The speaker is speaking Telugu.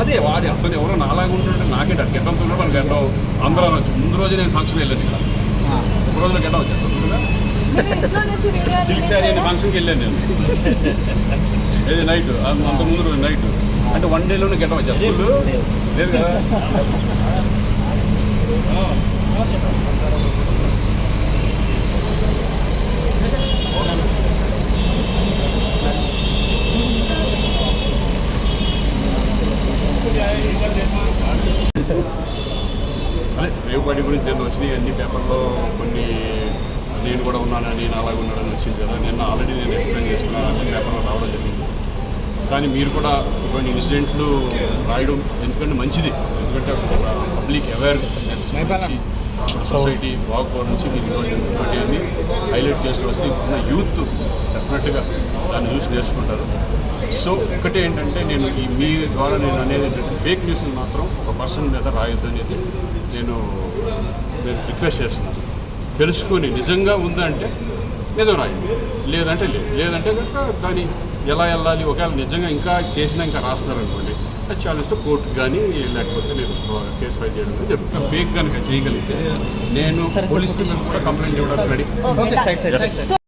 అదే వాడి అతను ఎవరో నాలాగా ఉంటుంటే నాకే గెట్టం ఉన్నాడు వాళ్ళు గెట్టం అందరూ అనొచ్చు ముందు రోజు నేను ఫంక్షన్ వెళ్ళాను ఇక్కడ. ఒక రోజులో నుంచి వీడియో సిల్క్ శారీ అనే ఫంక్షన్కి వెళ్ళాను నేను. ఏది నైట్ అంత ముందు రోజు నైట్ అంటే వన్ డేలోనే గెట్టం వచ్చాను ఫుల్ లేదు కదా? అదే రేవుపాటి గురించి నేను వచ్చినాయి? అన్ని పేపర్లో కొన్ని నేను కూడా ఉన్నానని నేను అలాగే ఉన్నానని వచ్చింది కదా. నిన్న ఆల్రెడీ నేను ఎక్స్ప్లెయిన్ చేసుకున్నాను. అన్ని పేపర్లో రావడం జరిగింది. కానీ మీరు కూడా ఇటువంటి ఇన్సిడెంట్లు రాయడం ఎందుకంటే మంచిది. ఎందుకంటే పబ్లిక్ అవేర్నెస్ సొసైటీ బాగుపో నుంచి మీరు ఇటువంటివన్నీ హైలైట్ చేస్తూ వస్తే ఇప్పుడున్న యూత్ డెఫినెట్గా దాన్ని చూసి నేర్చుకుంటారు. సో ఒకటే ఏంటంటే నేను ఈ మీ ద్వారా నేను అనేది ఏంటంటే ఫేక్ న్యూస్ని మాత్రం ఒక పర్సన్ మీద రాయొద్దు అనేది నేను నేను రిక్వెస్ట్ చేస్తున్నాను. తెలుసుకొని నిజంగా ఉందంటే నిజం రాయండి. లేదంటే లేదు. లేదంటే కనుక దాన్ని ఎలా వెళ్ళాలి? ఒకవేళ నిజంగా ఇంకా చేసినా ఇంకా రాస్తున్నారు అనుకోండి అది ఛాలెంజ్తో కోర్టుకు కానీ లేకపోతే నేను కేసు ఫైల్ చేయడం జరుగుతుంది. ఫేక్ కనుక చేయగలిగితే నేను పోలీస్ స్టేషన్ కూడా కంప్లైంట్ ఇవ్వడానికి రెడీ